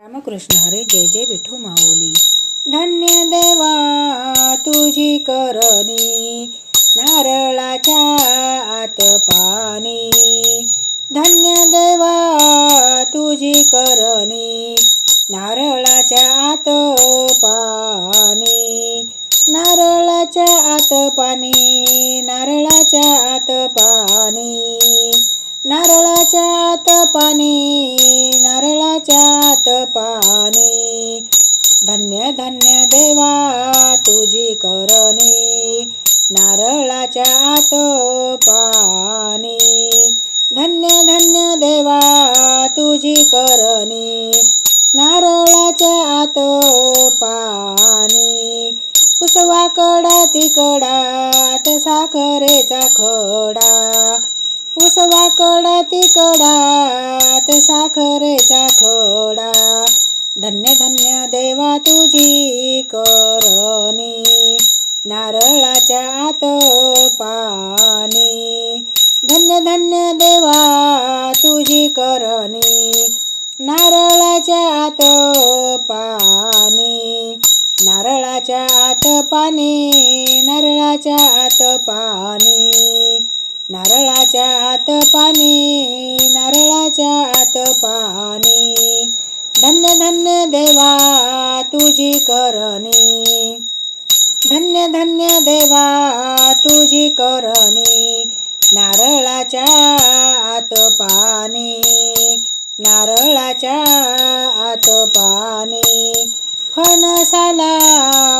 रामकृष्ण हरे जय जय विठू माऊली. धन्य देवा तुझी करणी नारळाच्या आत पाणी. धन्य देवा तुझी करणी नारळाच्या आत पाणी. नारळाच्या आत पाणी नारळाच्या आत पाणी. नारळाच्या आत पाणी नारळाच्या आत पाणी धन्य धन्य देवा तुझी करणी. नारळाच्या आत पाणी धन्य धन्य देवा तुझी करणी. नारळाच्या आत पाणी उसवा कडा तिकडात साखरेचा खडा. उसवा कडा तिकडात साखरेचा खडा धन्य धन्य देवा तुझी करणी नारळाच्या आत पाणी. धन्य धन्य देवा तुझी करणी नारळाच्या आत पाणी. नारळाच्या आत पाणी नारळाच्या आत पाणी. नारळाच्या आत पाणी नारळाच्या आत पाणी. धन्य धन्य देवा तुझी करणी. धन्य धन्य देवा तुझी करणी. नारळाच्या आत पाणी नारळाच्या आत पाणी. फणसाला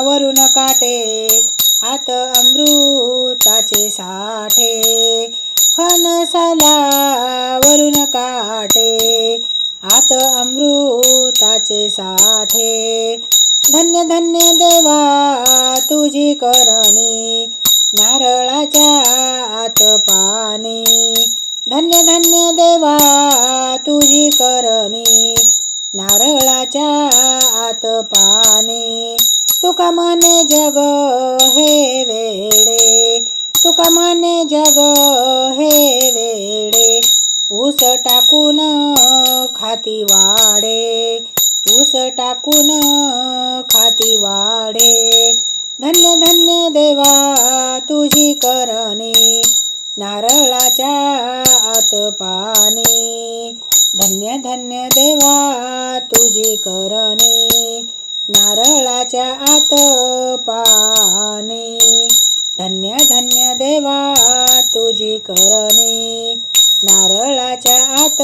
वरून काटे आत अमृताचे साठे फणसाला वरून काटे. आत अमृताचे साठे धन्य धन्य देवा तुझी करणी. नारळाच्या आत पाणी धन्य धन्य देवा तुझी करणी. नारळाच्या आत पाणी तुका म्हणे जग हे वेडे तुका म्हणे जग हे वेडे. ऊस टाकून खाती वाडे ऊस टाकून खाती वाडे. धन्य धन्य देवा तुझी करणी नारळाच्या आत पाणी. धन्य धन्य देवा तुझी करणी नारळाच्या आत पाने धन्य धन्य देवा तुझी करणे. नारळाच्या आत